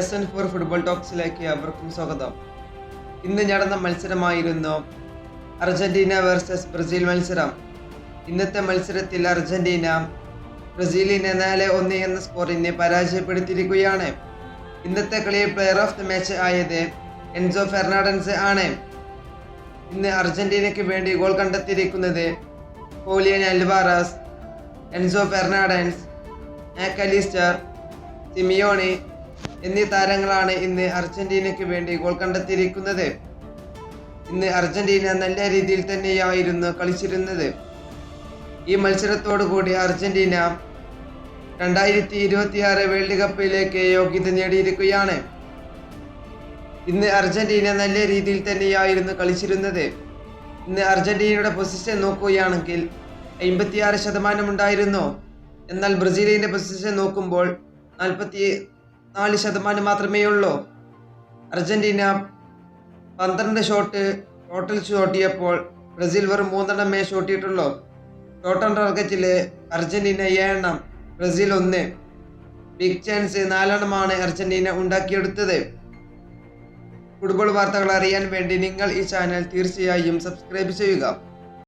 S N four football ടോക്സിലേക്ക് അവർക്കും സ്വാഗതം. ഇന്ന് നടന്ന മത്സരമായിരുന്നു അർജന്റീന വേഴ്സസ് ബ്രസീൽ മത്സരം. ഇന്നത്തെ മത്സരത്തിൽ അർജന്റീന ബ്രസീലിനെ നാല് ഒന്ന് എന്ന സ്കോറിനെ പരാജയപ്പെടുത്തിയിരിക്കുകയാണ്. ഇന്നത്തെ കളിയിൽ പ്ലെയർ ഓഫ് ദി മാച്ച് ആയത് എൻസോ ഫെർണാണ്ടൻസ് ആണ്. ഇന്ന് അർജന്റീനയ്ക്ക് വേണ്ടി ഗോൾ കണ്ടെത്തിയിരിക്കുന്നത് പോലിയൻ Alvarez Enzo Fernandez MacAllister Simeone എന്നീ താരങ്ങളാണ് ഇന്ന് അർജന്റീനയ്ക്ക് വേണ്ടി ഗോൾ കണ്ടെത്തിയിരിക്കുന്നത്. ഇന്ന് അർജന്റീന നല്ല രീതിയിൽ തന്നെയായിരുന്നു കളിച്ചിരുന്നത്. ഈ മത്സരത്തോടു കൂടി അർജന്റീന രണ്ടായിരത്തി ഇരുപത്തിയാറ് വേൾഡ് കപ്പിലേക്ക് യോഗ്യത നേടിയിരിക്കുകയാണ്. ഇന്ന് അർജന്റീന നല്ല രീതിയിൽ തന്നെയായിരുന്നു കളിച്ചിരുന്നത്. ഇന്ന് അർജന്റീനയുടെ പൊസിഷൻ നോക്കുകയാണെങ്കിൽ അമ്പത്തിയാറ് ശതമാനം ഉണ്ടായിരുന്നു. എന്നാൽ ബ്രസീലിന്റെ പൊസിഷൻ നോക്കുമ്പോൾ നാൽപ്പത്തി നാല് ശതമാനം മാത്രമേ ഉള്ളൂ അർജന്റീന പന്ത്രണ്ട് ഷോട്ട് ടോട്ടൽ ഷോട്ടിയപ്പോൾ ബ്രസീൽ വെറും മൂന്നെണ്ണമേ ഷോട്ടിയിട്ടുള്ളൂ ടോട്ടൽ ടാർഗറ്റിൽ അർജന്റീന ഏഴെണ്ണം ബ്രസീൽ ഒന്ന്. ബിഗ് ചാൻസ് നാലെണ്ണമാണ് അർജന്റീന ഉണ്ടാക്കിയെടുത്തത്. ഫുട്ബോൾ വാർത്തകൾ അറിയാൻ വേണ്ടി നിങ്ങൾ ഈ ചാനൽ തീർച്ചയായും സബ്സ്ക്രൈബ് ചെയ്യുക.